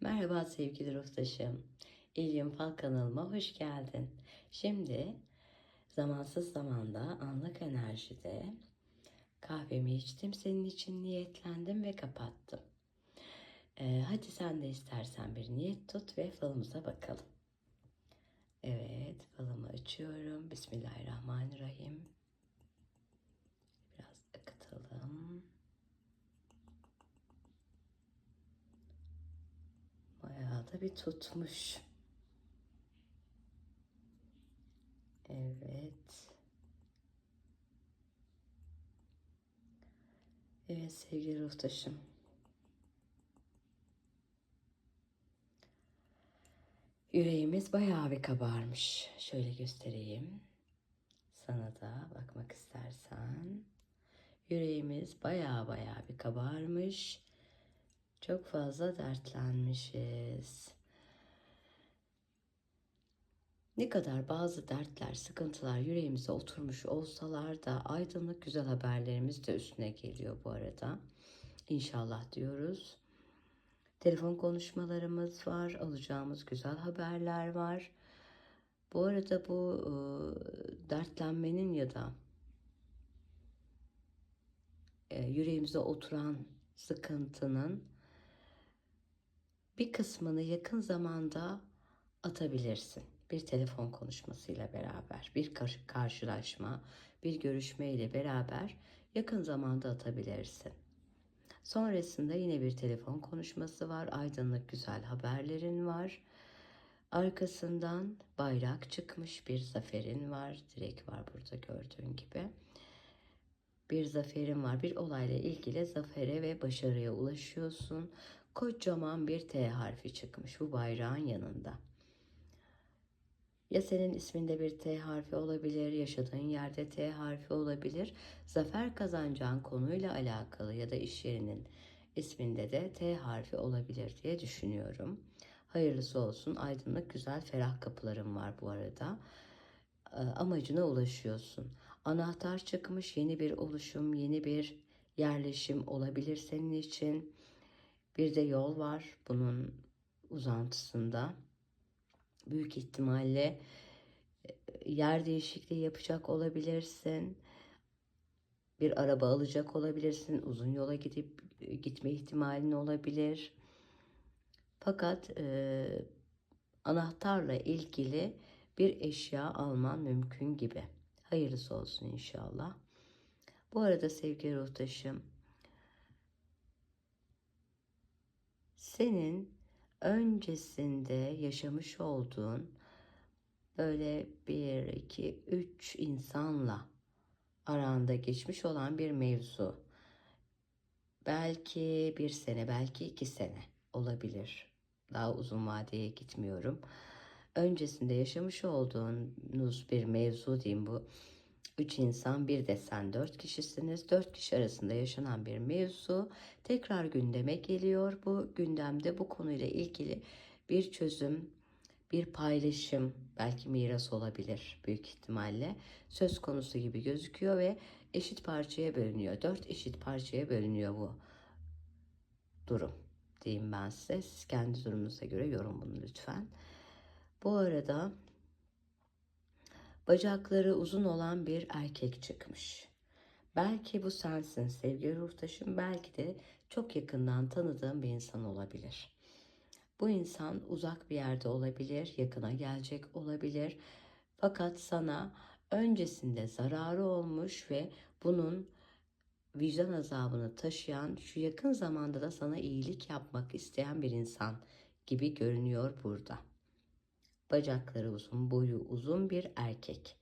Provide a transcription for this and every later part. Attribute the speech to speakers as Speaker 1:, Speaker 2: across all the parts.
Speaker 1: Merhaba sevgili ruhtaşım. İlyum Fal kanalıma hoş geldin. Şimdi zamansız zamanda anlık enerjide kahvemi içtim. Senin için niyetlendim ve kapattım. Ee, hadi sen de istersen bir niyet tut ve falımıza bakalım. Evet falımı açıyorum. Bismillahirrahmanirrahim. Biraz akıtalım. Da bir tutmuş. Evet. Evet sevgili ruhtaşım. Yüreğimiz bayağı bir kabarmış. Şöyle göstereyim. Sana da bakmak istersen. Yüreğimiz bayağı bayağı bir kabarmış. Çok fazla dertlenmişiz. Ne kadar bazı dertler, sıkıntılar yüreğimize oturmuş olsalar da aydınlık güzel haberlerimiz de üstüne geliyor bu arada. İnşallah diyoruz. Telefon konuşmalarımız var, alacağımız güzel haberler var. Bu arada bu e, dertlenmenin ya da e, yüreğimize oturan sıkıntının bir kısmını yakın zamanda atabilirsin. Bir telefon konuşmasıyla beraber, bir karşılaşma, bir görüşme ile beraber yakın zamanda atabilirsin. Sonrasında yine bir telefon konuşması var. Aydınlık güzel haberlerin var. Arkasından bayrak çıkmış bir zaferin var. Direk var burada gördüğün gibi. Bir zaferin var. Bir olayla ilgili zafere ve başarıya ulaşıyorsun. Kocaman bir T harfi çıkmış bu bayrağın yanında. Ya senin isminde bir T harfi olabilir, yaşadığın yerde T harfi olabilir. Zafer kazanacağın konuyla alakalı ya da iş yerinin isminde de T harfi olabilir diye düşünüyorum. Hayırlısı olsun. Aydınlık, güzel, ferah kapılarım var bu arada. Amacına ulaşıyorsun. Anahtar çıkmış, yeni bir oluşum, yeni bir yerleşim olabilir senin için. Bir de yol var bunun uzantısında büyük ihtimalle e, yer değişikliği yapacak olabilirsin. Bir araba alacak olabilirsin. Uzun yola gidip e, gitme ihtimalin olabilir. Fakat e, anahtarla ilgili bir eşya alman mümkün gibi. Hayırlısı olsun inşallah. Bu arada sevgili ruhtaşım, senin öncesinde yaşamış olduğun böyle bir, iki, üç insanla aranda geçmiş olan bir mevzu. Belki bir sene, belki iki sene olabilir. Daha uzun vadeye gitmiyorum. Öncesinde yaşamış olduğunuz bir mevzu diyeyim bu Üç insan bir desen dört kişisiniz. Dört kişi arasında yaşanan bir mevzu tekrar gündeme geliyor. Bu gündemde bu konuyla ilgili bir çözüm, bir paylaşım, belki miras olabilir büyük ihtimalle söz konusu gibi gözüküyor ve eşit parçaya bölünüyor. Dört eşit parçaya bölünüyor bu durum diyeyim ben size. Siz kendi durumunuza göre yorum bunu lütfen. Bu arada Bacakları uzun olan bir erkek çıkmış. Belki bu sensin sevgili ruhtaşım, belki de çok yakından tanıdığım bir insan olabilir. Bu insan uzak bir yerde olabilir, yakına gelecek olabilir. Fakat sana öncesinde zararı olmuş ve bunun vicdan azabını taşıyan, şu yakın zamanda da sana iyilik yapmak isteyen bir insan gibi görünüyor burada. Bacakları uzun, boyu uzun bir erkek.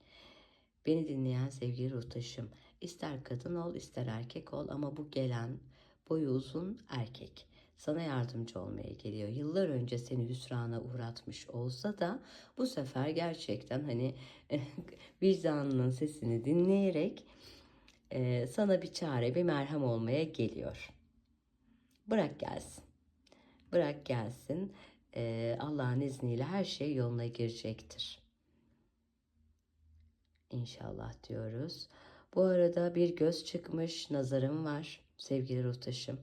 Speaker 1: Beni dinleyen sevgili ruhtaşım, ister kadın ol ister erkek ol ama bu gelen boyu uzun erkek sana yardımcı olmaya geliyor. Yıllar önce seni hüsrana uğratmış olsa da bu sefer gerçekten hani vicdanının sesini dinleyerek e, sana bir çare, bir merhem olmaya geliyor. Bırak gelsin. Bırak gelsin e, Allah'ın izniyle her şey yoluna girecektir. İnşallah diyoruz. Bu arada bir göz çıkmış nazarım var sevgili ruhtaşım.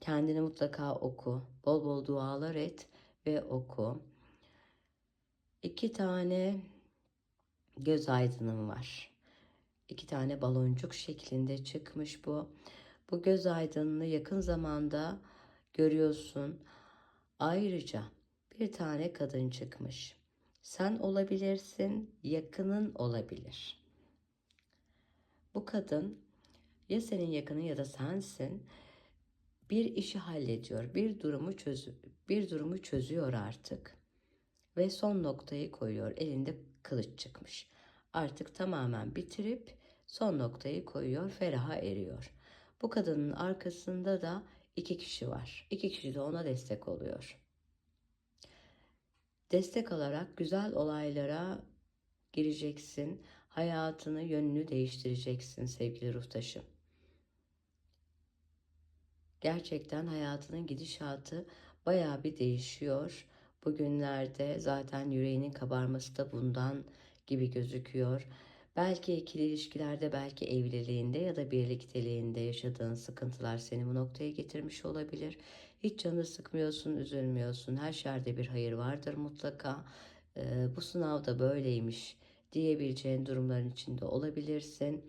Speaker 1: Kendini mutlaka oku. Bol bol dualar et ve oku. İki tane göz aydınım var. İki tane baloncuk şeklinde çıkmış bu. Bu göz aydınını yakın zamanda görüyorsun. Ayrıca bir tane kadın çıkmış. Sen olabilirsin, yakının olabilir. Bu kadın ya senin yakının ya da sensin bir işi hallediyor, bir durumu çöz bir durumu çözüyor artık ve son noktayı koyuyor. Elinde kılıç çıkmış. Artık tamamen bitirip son noktayı koyuyor, feraha eriyor. Bu kadının arkasında da iki kişi var. İki kişi de ona destek oluyor. Destek alarak güzel olaylara gireceksin. Hayatını, yönünü değiştireceksin sevgili ruhtaşım. Gerçekten hayatının gidişatı bayağı bir değişiyor. Bugünlerde zaten yüreğinin kabarması da bundan gibi gözüküyor. Belki ikili ilişkilerde, belki evliliğinde ya da birlikteliğinde yaşadığın sıkıntılar seni bu noktaya getirmiş olabilir. Hiç canı sıkmıyorsun, üzülmüyorsun. Her şerde bir hayır vardır mutlaka. Ee, bu sınav da böyleymiş diyebileceğin durumların içinde olabilirsin.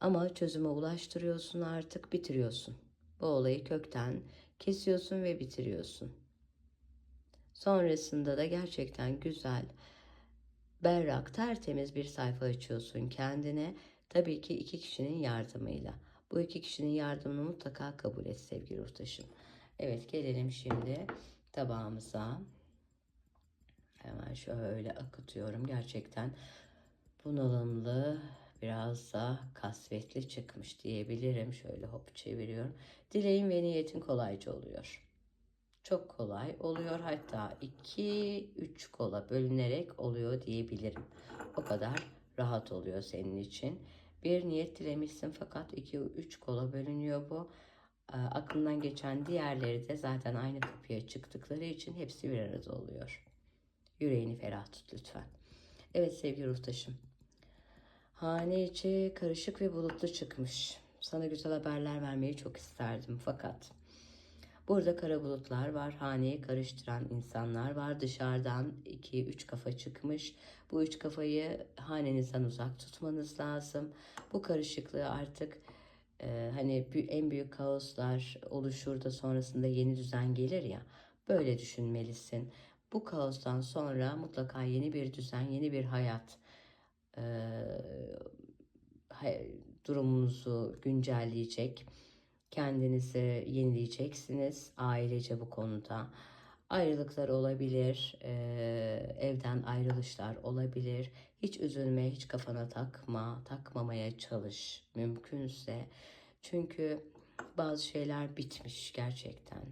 Speaker 1: Ama çözüme ulaştırıyorsun artık, bitiriyorsun. Bu olayı kökten kesiyorsun ve bitiriyorsun. Sonrasında da gerçekten güzel, berrak, tertemiz bir sayfa açıyorsun kendine. Tabii ki iki kişinin yardımıyla. Bu iki kişinin yardımını mutlaka kabul et sevgili ruhtaşım. Evet gelelim şimdi tabağımıza. Hemen şöyle akıtıyorum. Gerçekten bunalımlı, biraz da kasvetli çıkmış diyebilirim. Şöyle hop çeviriyorum. Dileğin ve niyetin kolayca oluyor. Çok kolay oluyor. Hatta 2-3 kola bölünerek oluyor diyebilirim. O kadar rahat oluyor senin için. Bir niyet dilemişsin fakat 2-3 kola bölünüyor bu. Aklından geçen diğerleri de zaten aynı kapıya çıktıkları için hepsi bir arada oluyor. Yüreğini ferah tut lütfen. Evet sevgili ruhtaşım. Hane içi karışık ve bulutlu çıkmış. Sana güzel haberler vermeyi çok isterdim fakat burada kara bulutlar var. Haneyi karıştıran insanlar var. Dışarıdan 2-3 kafa çıkmış. Bu üç kafayı hanenizden uzak tutmanız lazım. Bu karışıklığı artık e, hani en büyük kaoslar oluşur da sonrasında yeni düzen gelir ya. Böyle düşünmelisin. Bu kaostan sonra mutlaka yeni bir düzen, yeni bir hayat e, durumunuzu güncelleyecek. Kendinizi yenileyeceksiniz ailece bu konuda. Ayrılıklar olabilir, e, evden ayrılışlar olabilir. Hiç üzülme, hiç kafana takma, takmamaya çalış mümkünse. Çünkü bazı şeyler bitmiş gerçekten.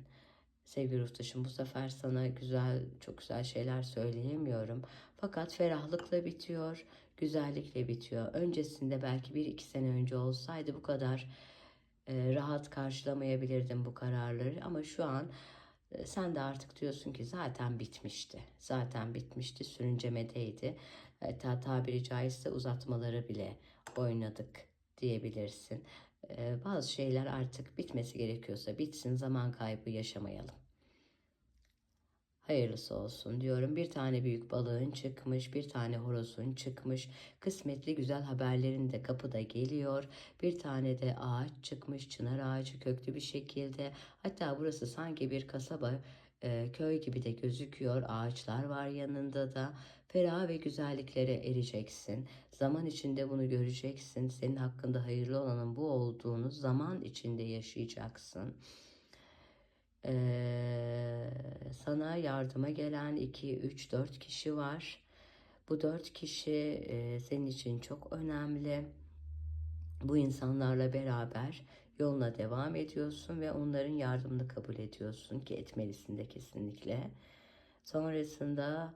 Speaker 1: Sevgili Ruhtaşım bu sefer sana güzel, çok güzel şeyler söyleyemiyorum. Fakat ferahlıkla bitiyor, güzellikle bitiyor. Öncesinde belki bir iki sene önce olsaydı bu kadar e, rahat karşılamayabilirdim bu kararları. Ama şu an e, sen de artık diyorsun ki zaten bitmişti. Zaten bitmişti, sürüncemedeydi. Hatta tabiri caizse uzatmaları bile oynadık diyebilirsin. E, bazı şeyler artık bitmesi gerekiyorsa bitsin, zaman kaybı yaşamayalım. Hayırlısı olsun diyorum. Bir tane büyük balığın çıkmış, bir tane horozun çıkmış. Kısmetli güzel haberlerin de kapıda geliyor. Bir tane de ağaç çıkmış, çınar ağacı köklü bir şekilde. Hatta burası sanki bir kasaba, e, köy gibi de gözüküyor. Ağaçlar var yanında da. Ferah ve güzelliklere ereceksin. Zaman içinde bunu göreceksin. Senin hakkında hayırlı olanın bu olduğunu zaman içinde yaşayacaksın. Ee, sana yardıma gelen 2, 3, 4 kişi var. Bu 4 kişi e, senin için çok önemli. Bu insanlarla beraber yoluna devam ediyorsun ve onların yardımını kabul ediyorsun ki etmelisin de kesinlikle. Sonrasında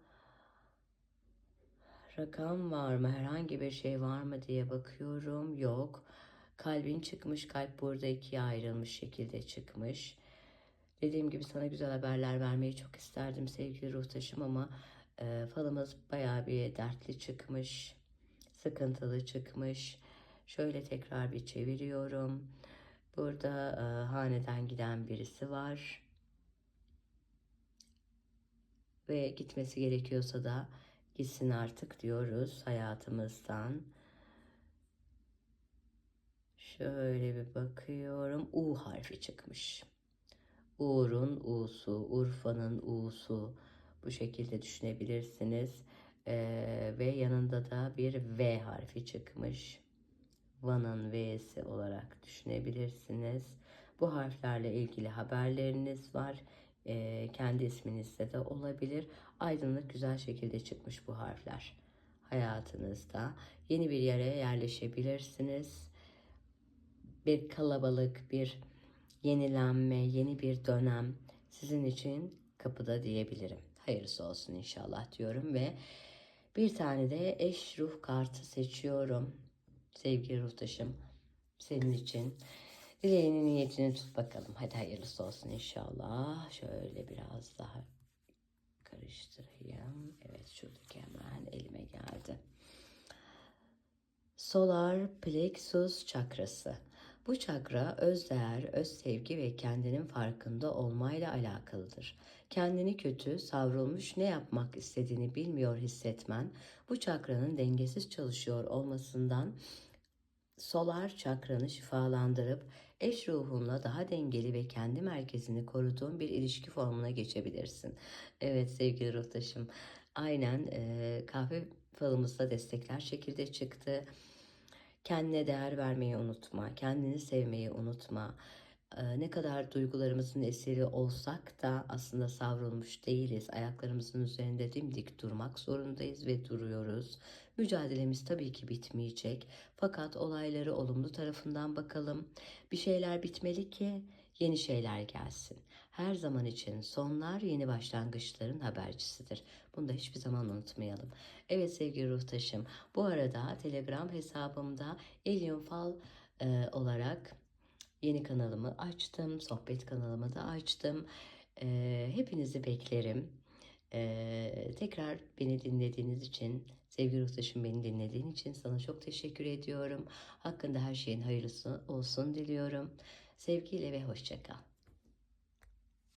Speaker 1: rakam var mı, herhangi bir şey var mı diye bakıyorum. Yok. Kalbin çıkmış, kalp burada ikiye ayrılmış şekilde çıkmış. Dediğim gibi sana güzel haberler vermeyi çok isterdim sevgili ruhtaşım ama e, falımız baya bir dertli çıkmış, sıkıntılı çıkmış. Şöyle tekrar bir çeviriyorum. Burada e, haneden giden birisi var. Ve gitmesi gerekiyorsa da gitsin artık diyoruz hayatımızdan. Şöyle bir bakıyorum. U harfi çıkmış. Uğur'un U'su, Urfa'nın U'su bu şekilde düşünebilirsiniz. Ee, ve yanında da bir V harfi çıkmış. Van'ın V'si olarak düşünebilirsiniz. Bu harflerle ilgili haberleriniz var. Ee, kendi isminizde de olabilir. Aydınlık güzel şekilde çıkmış bu harfler. Hayatınızda yeni bir yere yerleşebilirsiniz. Bir kalabalık, bir yenilenme, yeni bir dönem sizin için kapıda diyebilirim. Hayırlısı olsun inşallah diyorum ve bir tane de eş ruh kartı seçiyorum. Sevgili ruhtaşım senin için. Dileğinin niyetini tut bakalım. Hadi hayırlısı olsun inşallah. Şöyle biraz daha karıştırayım. Evet şuradaki hemen elime geldi. Solar plexus çakrası. Bu çakra öz değer, öz sevgi ve kendinin farkında olmayla alakalıdır. Kendini kötü, savrulmuş ne yapmak istediğini bilmiyor hissetmen, bu çakranın dengesiz çalışıyor olmasından solar çakranı şifalandırıp eş ruhunla daha dengeli ve kendi merkezini koruduğun bir ilişki formuna geçebilirsin. Evet sevgili ruhtaşım, aynen e, kahve falımızda destekler şekilde çıktı. Kendine değer vermeyi unutma, kendini sevmeyi unutma. Ee, ne kadar duygularımızın esiri olsak da aslında savrulmuş değiliz. Ayaklarımızın üzerinde dimdik durmak zorundayız ve duruyoruz. Mücadelemiz tabii ki bitmeyecek. Fakat olayları olumlu tarafından bakalım. Bir şeyler bitmeli ki yeni şeyler gelsin. Her zaman için sonlar yeni başlangıçların habercisidir. Bunu da hiçbir zaman unutmayalım. Evet sevgili ruhtaşım, bu arada Telegram hesabımda Fal e, olarak yeni kanalımı açtım. Sohbet kanalımı da açtım. E, hepinizi beklerim. E, tekrar beni dinlediğiniz için, sevgili ruhtaşım beni dinlediğin için sana çok teşekkür ediyorum. Hakkında her şeyin hayırlısı olsun diliyorum. Sevgiyle ve hoşçakal.